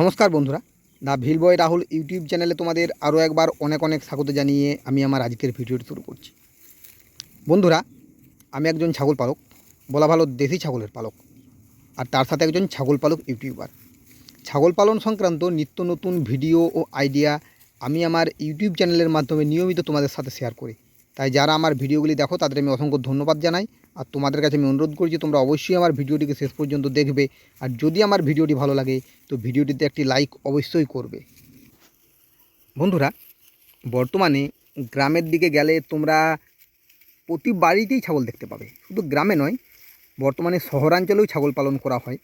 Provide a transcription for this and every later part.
নমস্কার বন্ধুরা the vill boy Rahul YouTube চ্যানেলে তোমাদের আরও একবার অনেক অনেক স্বাগত জানিয়ে আমি আমার আজকের ভিডিওটি শুরু করছি। বন্ধুরা, আমি একজন ছাগল পালক, বলা ভালো দেশি ছাগলের পালক, আর তার সাথে একজন ছাগল পালক ইউটিউবার। ছাগল পালন সংক্রান্ত নিত্য নতুন ভিডিও ও আইডিয়া আমি আমার ইউটিউব চ্যানেলের মাধ্যমে নিয়মিত তোমাদের সাথে শেয়ার করি। তাই যারা আমার ভিডিওগুলি দেখো, তাদের আমি অসংখ্য ধন্যবাদ জানাই। আর তোমাদের কাছে আমি অনুরোধ করছি, তোমরা অবশ্যই আমার ভিডিওটিকে শেষ পর্যন্ত দেখবে। আর যদি আমার ভিডিওটি ভালো লাগে, তো ভিডিওটিতে একটি লাইক অবশ্যই করবে। বন্ধুরা, বর্তমানে গ্রামের দিকে গেলে তোমরা প্রতি বাড়িতেই ছাগল দেখতে পাবে। শুধু গ্রামে নয়, বর্তমানে শহরাঞ্চলেও ছাগল পালন করা হয়।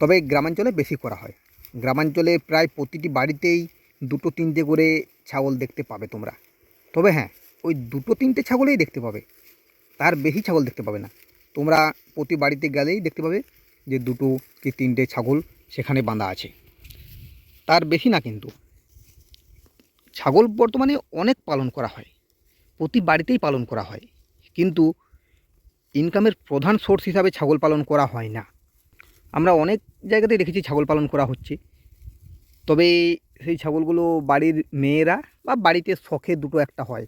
তবে গ্রামাঞ্চলে বেশি করা হয়। গ্রামাঞ্চলে প্রায় প্রতিটি বাড়িতেই দুটো তিনটে করে ছাগল দেখতে পাবে তোমরা। তবে হ্যাঁ ওই দুটো তিনটে ছাগলেই দেখতে পাবে। তার বেশি ছাগল দেখতে পাবে না। তোমরা প্রতি বাড়িতে গেলেই দেখতে পাবে যে দুটো কি তিনটে ছাগল সেখানে বাঁধা আছে। তার বেশি না কিন্তু। ছাগল বর্তমানে অনেক পালন করা হয়। প্রতি বাড়িতেই পালন করা হয়। কিন্তু ইনকামের প্রধান সোর্স হিসাবে ছাগল পালন করা হয় না। আমরা অনেক জায়গাতেই দেখেছি ছাগল পালন করা হচ্ছে। তবে সেই ছাগলগুলো বাড়ির মেয়েরা বা বাড়িতে শখে দুটো একটা হয়।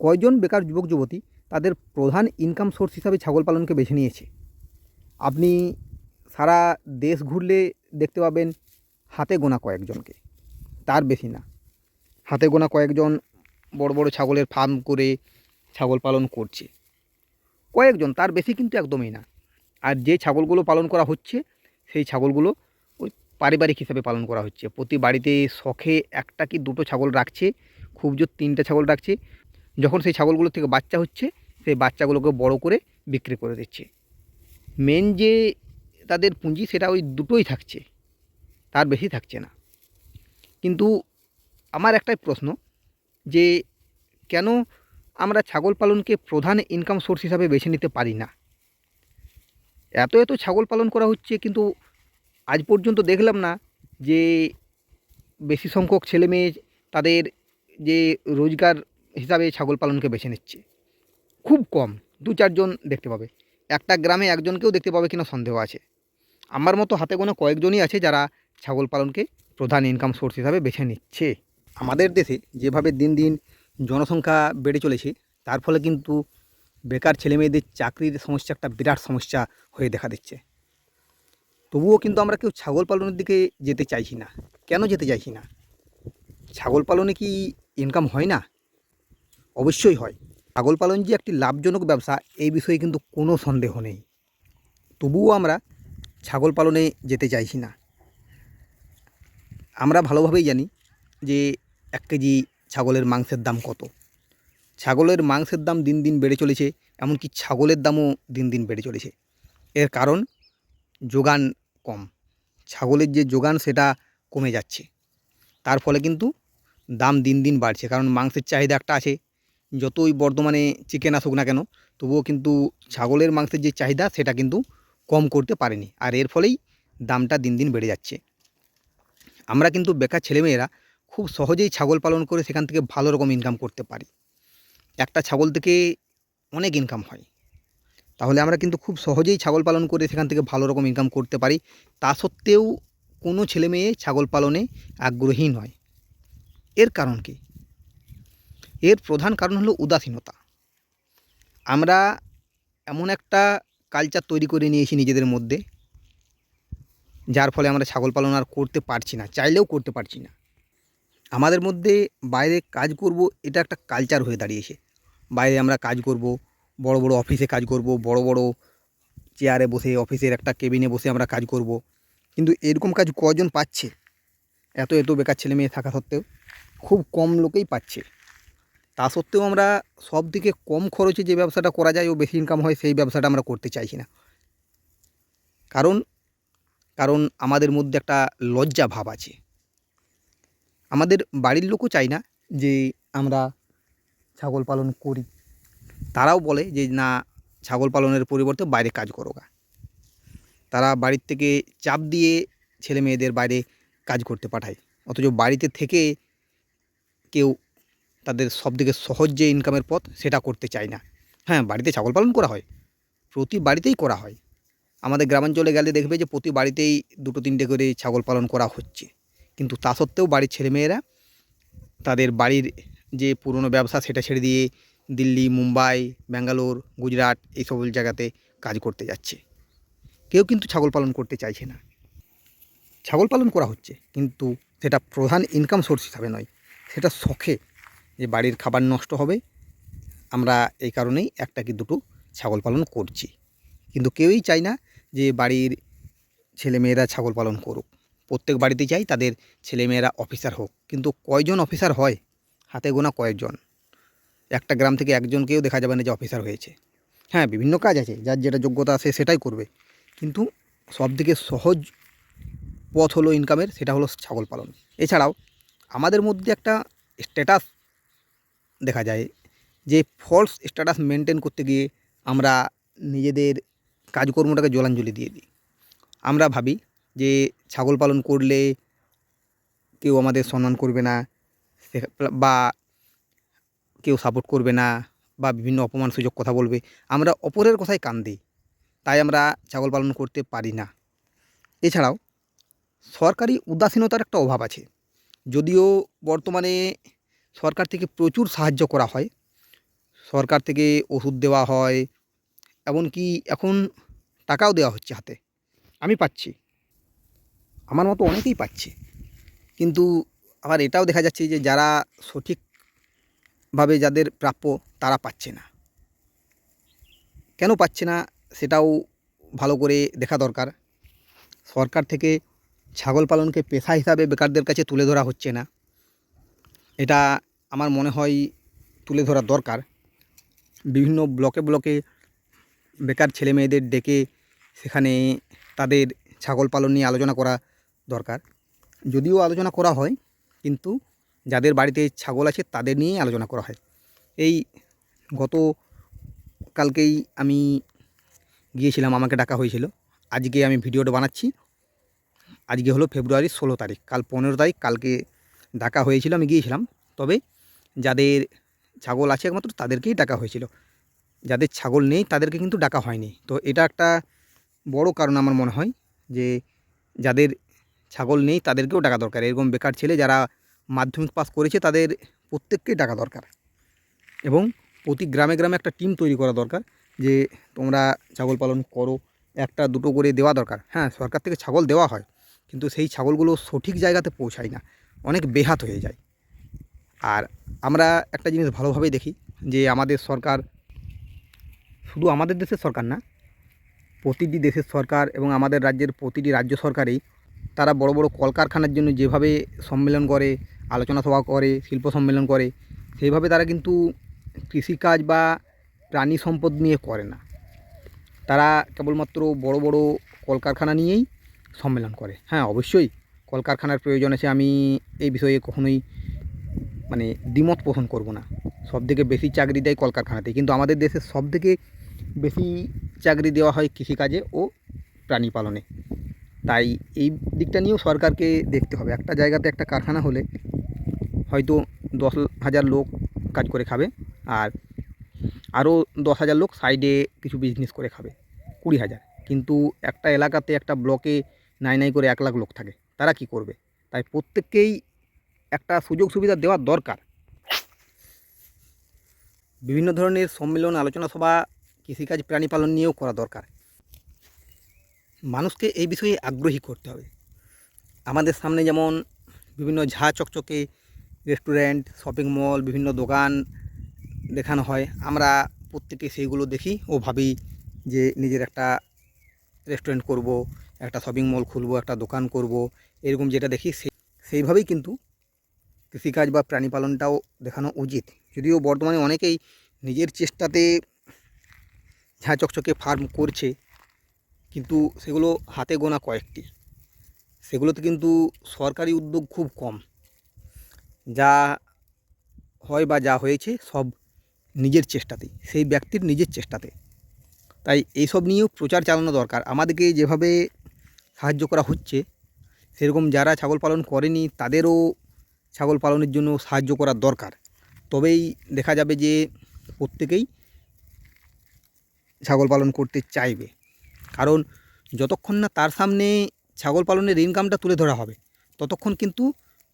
কয়জন বেকার যুবক যুবতী তাদের প্রধান ইনকাম সোর্স হিসাবে ছাগল পালনকে বেছে নিয়েছে? আপনি সারা দেশ ঘুরলে দেখতে পাবেন হাতে গোনা কয়েকজনকে, তার বেশি না। হাতে গোনা কয়েকজন বড় বড় ছাগলের ফার্ম করে ছাগল পালন করছে। কয়েকজন, তার বেশি কিন্তু একদমই না। আর যে ছাগলগুলো পালন করা হচ্ছে, সেই ছাগলগুলো ওই পারিবারিক হিসাবে পালন করা হচ্ছে। প্রতি বাড়িতে শখে একটা কি দুটো ছাগল রাখছে, খুব জোর তিনটা ছাগল রাখছে যখন সেই ছাগলগুলো থেকে বাচ্চা হচ্ছে, সেই বাচ্চাগুলোকে বড় করে বিক্রি করে দিচ্ছে। মেন যে তাদের পুঁজি সেটা ওই দুটোই থাকছে, তার বেশি থাকছে না। কিন্তু আমার একটাই প্রশ্ন যে কেন আমরা ছাগল পালনকে প্রধান ইনকাম সোর্স হিসাবে বেছে নিতে পারি না? এত এত ছাগল পালন করা হচ্ছে, কিন্তু আজ পর্যন্ত দেখলাম না যে বেশি সংখ্যক ছেলে মেয়ে তাদের যে রোজগার হিসাবে ছাগল পালনকে বেছে নিচ্ছে। খুব কম, দু চারজন দেখতে পাবে। একটা গ্রামে একজনকেও দেখতে পাবে কিনা সন্দেহ আছে। আমার মতো হাতে গোনা কয়েকজনই আছে যারা ছাগল পালনকে প্রধান ইনকাম সোর্স হিসাবে বেছে নিচ্ছে। আমাদের দেশে যেভাবে দিন দিন জনসংখ্যা বেড়ে চলেছে, তার ফলে কিন্তু বেকার ছেলেমেয়েদের চাকরির সমস্যা একটা বিরাট সমস্যা হয়ে দেখা দিচ্ছে। তবুও কিন্তু আমরা কেউ ছাগল পালনের দিকে যেতে চাইছি না। কেন যেতে চাইছি না? ছাগল পালনে কি ইনকাম হয় না? অবশ্যই হয়। ছাগল পালন যে একটি লাভজনক ব্যবসা, এই বিষয়ে কিন্তু কোনো সন্দেহ নেই। তবুও আমরা ছাগল পালনে যেতে চাইছি না। আমরা ভালোভাবেই জানি যে এক কেজি ছাগলের মাংসের দাম কত। ছাগলের মাংসের দাম দিন দিন বেড়ে চলেছে, এমনকি ছাগলের দামও দিন দিন বেড়ে চলেছে। এর কারণ, যোগান কম। ছাগলের যে যোগান, সেটা কমে যাচ্ছে। তার ফলে কিন্তু দাম দিন দিন বাড়ছে, কারণ মাংসের চাহিদা একটা আছে যতই বর্তমানে চিকেন আসুক না কেন, তবুও কিন্তু ছাগলের মাংসের যে চাহিদা, সেটা কিন্তু কম করতে পারেনি। আর এর ফলেই দামটা দিন দিন বেড়ে যাচ্ছে। আমরা কিন্তু বেকার ছেলেমেয়েরা খুব সহজেই ছাগল পালন করে সেখান থেকে ভালো রকম ইনকাম করতে পারি। একটা ছাগল থেকে অনেক ইনকাম হয়। তাহলে আমরা কিন্তু খুব সহজেই ছাগল পালন করে সেখান থেকে ভালো রকম ইনকাম করতে পারি। তা সত্ত্বেও কোনো ছেলে মেয়ে ছাগল পালনে আগ্রহী নয়। এর কারণ কি? এর প্রধান কারণ হলো উদাসীনতা। আমরা এমন একটা কালচার তৈরি করে নিয়েছি নিজেদের মধ্যে, যার ফলে আমরা ছাগল পালন আর করতে পারছি না, চাইলেও করতে পারছি না। আমাদের মধ্যে বাইরে কাজ করব এটা একটা কালচার হয়ে দাঁড়িয়েছে। বাইরে আমরা কাজ করব, বড় বড় অফিসে কাজ করব, বড় বড় চেয়ারে বসে অফিসের একটা কেবিনে বসে আমরা কাজ করব। কিন্তু এরকম কাজ কজন পাচ্ছে? এত এত বেকার ছেলে মেয়ে থাকা সত্ত্বেও খুব কম লোকেই পাচ্ছে। তা সত্ত্বেও আমরা সব থেকে কম খরচে যে ব্যবসাটা করা যায় ও বেশি ইনকাম হয়, সেই ব্যবসাটা আমরা করতে চাইছি না। কারণ কারণ আমাদের মধ্যে একটা লজ্জা ভাব আছে। আমাদের বাড়ির লোকও চায় না যে আমরা ছাগল পালন করি। তারাও বলে যে, না, ছাগল পালনের পরিবর্তে বাইরে কাজ করো তারা বাড়ির থেকে চাপ দিয়ে ছেলে মেয়েদের বাইরে কাজ করতে পাঠায়। অথচ বাড়িতে থেকে কেউ তাদের সব সবথেকে সহজ যে ইনকামের পথ, সেটা করতে চায় না। হ্যাঁ বাড়িতে ছাগল পালন করা হয়। প্রতি বাড়িতেই করা হয়। আমাদের গ্রামাঞ্চলে গেলে দেখবে যে প্রতি বাড়িতেই দুটো তিনটে করে ছাগল পালন করা হচ্ছে। কিন্তু তা সত্ত্বেও বাড়ির ছেলেমেয়েরা তাদের বাড়ির যে পুরনো ব্যবসা, সেটা ছেড়ে দিয়ে দিল্লি, মুম্বাই, ব্যাঙ্গালোর, গুজরাট এই সব জায়গাতে কাজ করতে যাচ্ছে। কেউ কিন্তু ছাগল পালন করতে চাইছে না। ছাগল পালন করা হচ্ছে, কিন্তু সেটা প্রধান ইনকাম সোর্স হিসাবে নয়। সেটা শখে যে বাড়ির খাবার নষ্ট হবে, আমরা এই কারণেই একটা কি দুটো ছাগল পালন করছি। কিন্তু কেউই চায় না যে বাড়ির ছেলেমেয়েরা ছাগল পালন করুক। প্রত্যেক বাড়িতে চাই তাদের ছেলেমেয়েরা অফিসার হোক। কিন্তু কয়জন অফিসার হয়? হাতে গোনা কয়েকজন। একটা গ্রাম থেকে একজনকেও দেখা যাবে না যে অফিসার হয়েছে। হ্যাঁ বিভিন্ন কাজ আছে, যার যেটা যোগ্যতা আছে সেটাই করবে। কিন্তু সবথেকে সহজ পথ হলো ইনকামের সেটা হলো ছাগল পালন। এছাড়াও আমাদের মধ্যে একটা স্ট্যাটাস দেখা যায় যে ফলস স্ট্যাটাস মেনটেন করতে গিয়ে আমরা নিজেদের কাজকর্মটাকে জলাঞ্জলি দিয়ে দিই। আমরা ভাবি যে ছাগল পালন করলে কেউ আমাদের সম্মান করবে না বা কেউ সাপোর্ট করবে না বা বিভিন্ন অপমান সুযোগ কথা বলবে। আমরা অপরের কথায় কান দিই, তাই আমরা ছাগল পালন করতে পারি না। এছাড়াও সরকারি উদাসীনতার একটা অভাব আছে। যদিও বর্তমানে সরকার থেকে প্রচুর সাহায্য করা হয়। সরকার থেকে ওষুধ দেওয়া হয়, এমনকি এখন টাকাও দেওয়া হচ্ছে হাতে। আমি পাচ্ছি। আমার মতো অনেকেই পাচ্ছে। কিন্তু আবার এটাও দেখা যাচ্ছে যে যারা সঠিকভাবে যাদের প্রাপ্য তারা পাচ্ছে না। কেন পাচ্ছে না সেটাও ভালো করে দেখা দরকার। সরকার থেকে ছাগল পালনকে পেশা হিসাবে বেকারদের কাছে তুলে ধরা হচ্ছে না। এটা আমার মনে হয় তুলে ধরা দরকার। বিভিন্ন ব্লকে ব্লকে বেকার ছেলে মেয়েদের ডেকে সেখানে তাদের ছাগল পালন নিয়ে আলোচনা করা দরকার। যদিও আলোচনা করা হয়, কিন্তু যাদের বাড়িতে ছাগল আছে তাদের নিয়েই আলোচনা করা হয়। এই গত কালকেই আমি গিয়েছিলাম, আমাকে ডাকা হয়েছিল। আজকে আমি ভিডিওটা বানাচ্ছি। আজকে হলো ফেব্রুয়ারির ষোলো তারিখ, কাল পনেরো তারিখ, কালকে ডাকা হয়েছিল, আমি গিয়েছিলাম। তবে যাদের ছাগল আছে একমাত্র তাদেরকেই ডাকা হয়েছিল। যাদের ছাগল নেই তাদেরকে কিন্তু ডাকা হয়নি। তো এটা একটা বড় কারণ আমার মনে হয় যে যাদের ছাগল নেই তাদেরকেও ডাকা দরকার। এরকম বেকার ছেলে যারা মাধ্যমিক পাস করেছে তাদের প্রত্যেককেই ডাকা দরকার। এবং প্রতি গ্রামে গ্রামে একটা টিম তৈরি করা দরকার যে তোমরা ছাগল পালন করো, একটা দুটো করে দেওয়া দরকার। হ্যাঁ সরকার থেকে ছাগল দেওয়া হয়, কিন্তু সেই ছাগলগুলো সঠিক জায়গাতে পৌঁছায় না। অনেক বেহাত হয়ে যায়। আর আমরা একটা জিনিস ভালোভাবেই দেখি যে আমাদের সরকার শুধু আমাদের দেশের সরকার না, প্রতিটি দেশের সরকার এবং আমাদের রাজ্যের প্রতিটি রাজ্য সরকারেই তারা বড় বড় কলকারখানার জন্য যেভাবে সম্মেলন করে, আলোচনা সভা করে, শিল্প সম্মেলন করে, সেইভাবে তারা কিন্তু কৃষিকাজ বা প্রাণী সম্পদ নিয়ে করে না। তারা কেবলমাত্র বড় বড় কলকারখানা নিয়েই সম্মেলন করে। হ্যাঁ অবশ্যই কলকারখানার প্রয়োজন আছে আমি এই বিষয়ে কখনোই মানে দ্বিমত পোষণ করব না। সবথেকে বেশি চাকরি দেয় কলকারখানাতে কিন্তু আমাদের দেশে সবথেকে বেশি চাকরি দেওয়া হয় কৃষিকাজে ও প্রাণী পালনে তাই এই দিকটা নিয়েও সরকারকে দেখতে হবে। একটা জায়গাতে একটা কারখানা হলে হয়তো দশ হাজার লোক কাজ করে খাবে আর আরও দশ হাজার লোক সাইডে কিছু বিজনেস করে খাবে, কুড়ি হাজার। কিন্তু একটা এলাকাতে একটা ব্লকে নাই নাই করে এক লাখ লোক থাকে। তারা কি করবে? তাই প্রত্যেককেই একটা সুযোগ সুবিধা দেওয়া দরকার। বিভিন্ন ধরনের সম্মেলন, আলোচনা সভা, কৃষিকাজ প্রাণী পালন নিয়েও করা দরকার। মানুষকে এই বিষয়ে আগ্রহী করতে হবে। আমাদের সামনে যেমন বিভিন্ন ঝা চকচকে রেস্টুরেন্ট, শপিং মল, বিভিন্ন দোকান দেখানো হয়, আমরা প্রত্যেকে সেইগুলো দেখি ও ভাবি যে নিজের একটা রেস্টুরেন্ট করব, একটা শপিং মল খুলবো, একটা দোকান করব, এরকম যেটা দেখি সেই সেইভাবেই কিন্তু কৃষিকাজ বা প্রাণী পালনটাও দেখানো উচিত। যদিও বর্তমানে অনেকেই নিজের চেষ্টাতে ঝাঁ চকচকে ফার্ম করছে, কিন্তু সেগুলো হাতে গোনা কয়েকটি। সেগুলোতে কিন্তু সরকারি উদ্যোগ খুব কম। যা হয় বা যা হয়েছে সব নিজের চেষ্টাতেই সেই ব্যক্তির নিজের চেষ্টাতে। তাই এইসব নিয়েও প্রচার চালানো দরকার। আমাদেরকে যেভাবে সাহায্য করা হচ্ছে, সেরকম যারা ছাগল পালন করেনি, তাদেরও ছাগল পালনের জন্য সাহায্য করা দরকার। তবেই দেখা যাবে যে প্রত্যেকেই ছাগল পালন করতে চাইবে। কারণ যতক্ষণ না তার সামনে ছাগল পালনের ইনকামটা তুলে ধরা হবে, ততক্ষণ কিন্তু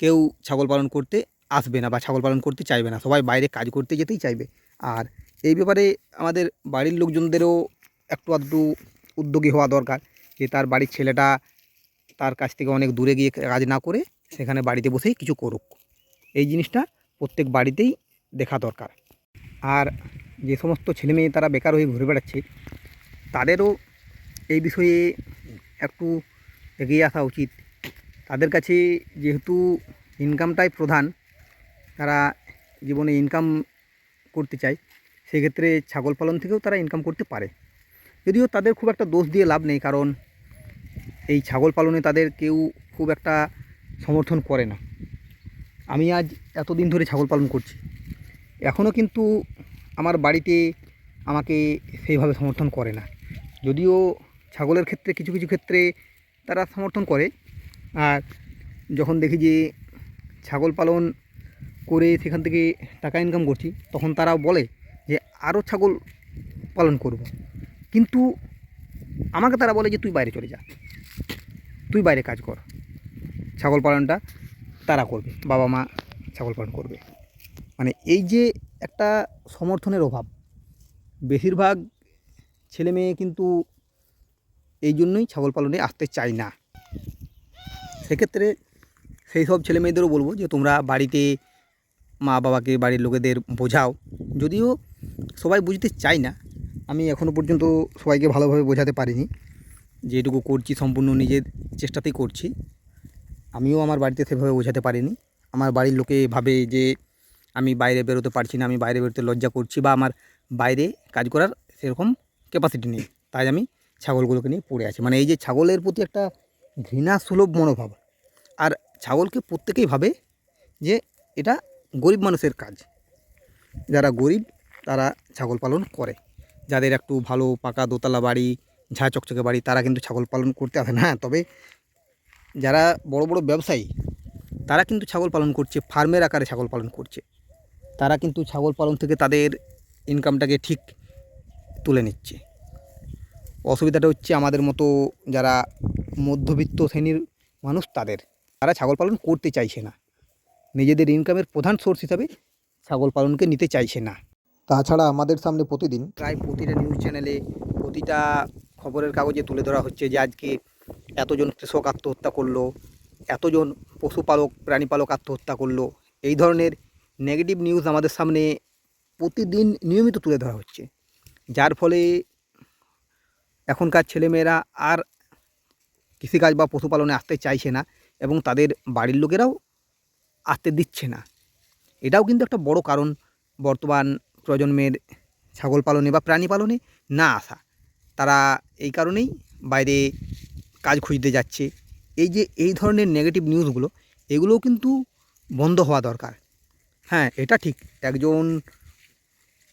কেউ ছাগল পালন করতে আসবে না বা ছাগল পালন করতে চাইবে না। সবাই বাইরে কাজ করতে যেতেই চাইবে। আর এই ব্যাপারে আমাদের বাড়ির লোকজনদেরও একটু আধটু উদ্যোগী হওয়া দরকার যে তার বাড়ির ছেলেটা তার কাছ থেকে অনেক দূরে গিয়ে কাজ না করে সেখানে বাড়িতে বসেই কিছু করুক। এই জিনিসটা প্রত্যেক বাড়িতেই দেখা দরকার। আর যে সমস্ত ছেলেমেয়ে তারা বেকার হয়ে ঘুরে বেড়াচ্ছে, তাদেরও এই বিষয়ে একটু এগিয়ে আসা উচিত। তাদের কাছে যেহেতু ইনকামটাই প্রধান, তারা জীবনে ইনকাম করতে চায়, সেক্ষেত্রে ছাগল পালন থেকেও তারা ইনকাম করতে পারে। যদিও তাদের খুব একটা দোষ দিয়ে লাভ নেই, কারণ এই ছাগল পালনে তাদের কেউ খুব একটা সমর্থন করে না। আমি আজ এতদিন ধরে ছাগল পালন করছি। এখনও কিন্তু আমার বাড়িতে আমাকে সেইভাবে সমর্থন করে না। যদিও ছাগলের ক্ষেত্রে কিছু কিছু ক্ষেত্রে তারা সমর্থন করে। আর যখন দেখি যে ছাগল পালন করে সেখান থেকে টাকা ইনকাম করছি, তখন তারা বলে যে আরও ছাগল পালন করব। কিন্তু আমাকে তারা বলে যে, তুই বাইরে চলে যা। তুই বাইরে কাজ কর। ছাগল পালনটা তারা করবে, বাবা মা ছাগল পালন করবে। মানে এই যে একটা সমর্থনের অভাব, বেশিরভাগ ছেলে মেয়ে কিন্তু এই জন্যই ছাগল পালনে আসতে চায় না। সেক্ষেত্রে সেই সব ছেলে মেয়েদেরও বলব যে, তোমরা বাড়িতে মা বাবাকে, বাড়ির লোকেদের বোঝাও। যদিও সবাই বুঝতে চায় না, আমি এখনও পর্যন্ত সবাইকে ভালোভাবে বোঝাতে পারিনি। যেটুকু করছি, সম্পূর্ণ নিজের চেষ্টাতেই করছি। আমিও আমার বাড়িতে সেভাবে বোঝাতে পারিনি। আমার বাড়ির লোকে ভাবে যে আমি বাইরে বেরোতে পারছি না, আমি বাইরে বেরোতে লজ্জা করছি বা আমার বাইরে কাজ করার সেরকম ক্যাপাসিটি নেই। তাই আমি ছাগলগুলোকে নিয়ে পড়ে আছি। মানে এই যে ছাগলের প্রতি একটা ঘৃণা সুলভ মনোভাব। আর ছাগলকে প্রত্যেকেই ভাবে যে এটা গরিব মানুষের কাজ। যারা গরিব, তারা ছাগল পালন করে। যাদের একটু ভালো পাকা দোতলা বাড়ি, ঝা চকচকে বাড়ি, তারা কিন্তু ছাগল পালন করতে আসে না। তবে যারা বড় বড় ব্যবসায়ী, তারা কিন্তু ছাগল পালন করছে, ফার্মের আকারে ছাগল পালন করছে। তারা কিন্তু ছাগল পালন থেকে তাদের ইনকামটাকে ঠিক তুলে নিচ্ছে। অসুবিধাটা হচ্ছে আমাদের মতো যারা মধ্যবিত্ত শ্রেণির মানুষ, তাদের। তারা ছাগল পালন করতে চাইছে না। নিজেদের ইনকামের প্রধান সোর্স হিসাবে ছাগল পালনকে নিতে চাইছে না। তাছাড়া আমাদের সামনে প্রতিদিন প্রায় প্রতিটা নিউজ চ্যানেলে প্রতিটা খবরের কাগজে তুলে ধরা হচ্ছে যে আজকে এতজন কৃষক আত্মহত্যা করল, এতজন পশুপালক, প্রাণীপালক আত্মহত্যা করল, এই ধরনের নেগেটিভ নিউজ আমাদের সামনে প্রতিদিন নিয়মিত তুলে ধরা হচ্ছে। যার ফলে এখনকার ছেলেমেয়েরা আর কৃষিকাজ বা পশুপালনে আসতে চাইছে না এবং তাদের বাড়ির লোকেরাও আসতে দিচ্ছে না। এটাও কিন্তু একটা বড় কারণ বর্তমান প্রজন্মের ছাগল পালনে বা প্রাণী পালনে না আসা। তারা এই কারণেই বাইরে কাজ খুঁজতে যাচ্ছে। এই যে, এই ধরনের নেগেটিভ নিউজগুলো এগুলোও কিন্তু বন্ধ হওয়া দরকার। হ্যাঁ এটা ঠিক। একজন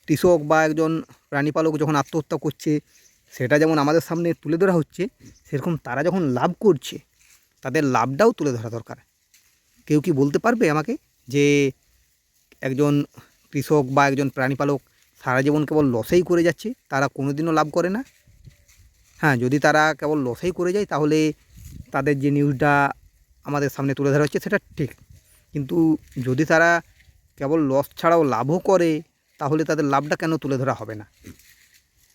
কৃষক বা একজন প্রাণীপালক যখন আত্মহত্যা করছে, সেটা যেমন আমাদের সামনে তুলে ধরা হচ্ছে, সেরকম তারা যখন লাভ করছে, তাদের লাভটাও তুলে ধরা দরকার। কেউ কি বলতে পারবে আমাকে যে, একজন কৃষক বা একজন প্রাণীপালক সারা জীবন কেবল লসেই করে যাচ্ছে, তারা কোনোদিনও লাভ করে না? হ্যাঁ যদি তারা কেবল লসেই করে যায়, তাহলে তাদের যে নিউজটা আমাদের সামনে তুলে ধরা হচ্ছে, সেটা ঠিক। কিন্তু যদি তারা কেবল লস ছাড়াও লাভও করে, তাহলে তাদের লাভটা কেন তুলে ধরা হবে না?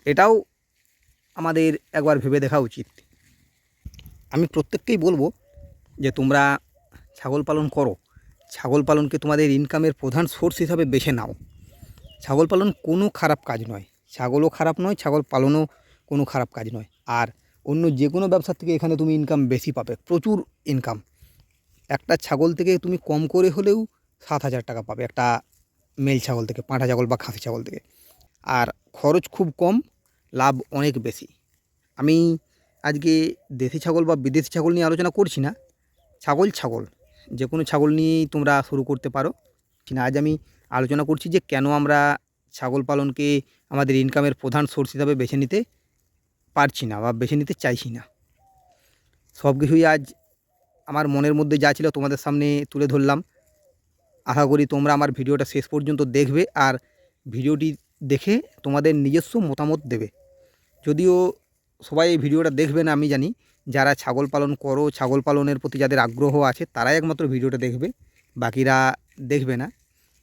এটাও আমাদের একবার ভেবে দেখা উচিত। আমি প্রত্যেককেই বলব যে, তোমরা ছাগল পালন করো। ছাগল পালনকে তোমাদের ইনকামের প্রধান সোর্স হিসাবে বেছে নাও। ছাগল পালন কোনো খারাপ কাজ নয়। ছাগলও খারাপ নয়, ছাগল পালনও কোনো খারাপ কাজ নয়। আর অন্য যে কোনো ব্যবসার থেকে এখানে তুমি ইনকাম বেশি পাবে, প্রচুর ইনকাম একটা ছাগল থেকে তুমি কম করে হলেও সাত হাজার টাকা পাবে, একটা মেল ছাগল থেকে, পাঁঠা ছাগল বা খাসি ছাগল থেকে। আর খরচ খুব কম, লাভ অনেক বেশি। আমি আজকে দেশি ছাগল বা বিদেশি ছাগল নিয়ে আলোচনা করছি না। ছাগল ছাগল যে কোনো ছাগল নিয়েই তোমরা শুরু করতে পারো। না আজ আমি আলোচনা করছি যে কেন আমরা ছাগল পালনকে আমাদের ইনকামের প্রধান সোর্স হিসাবে বেছে নিতে পারছি না বা বেছে নিতে চাইছি না। সব কিছুই আজ আমার মনের মধ্যে যা ছিল তোমাদের সামনে তুলে ধরলাম। আশা করি তোমরা আমার ভিডিওটা শেষ পর্যন্ত দেখবে আর ভিডিওটি দেখে তোমাদের নিজস্ব মতামত দেবে। যদিও সবাই এই ভিডিওটা দেখবে না, আমি জানি। যারা ছাগল পালন করো, ছাগল পালনের প্রতি যাদের আগ্রহ আছে, তারাই একমাত্র ভিডিওটা দেখবে, বাকিরা দেখবে না।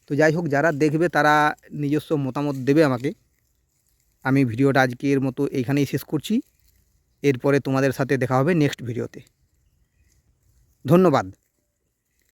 তো যাই হোক, যারা দেখবে তারা নিজস্ব মতামত দেবে আমাকে। আমি ভিডিওটা আজকে এর মতো এইখানেই শেষ করছি। এরপরে তোমাদের সাথে দেখা হবে নেক্সট ভিডিওতে। ধন্যবাদ।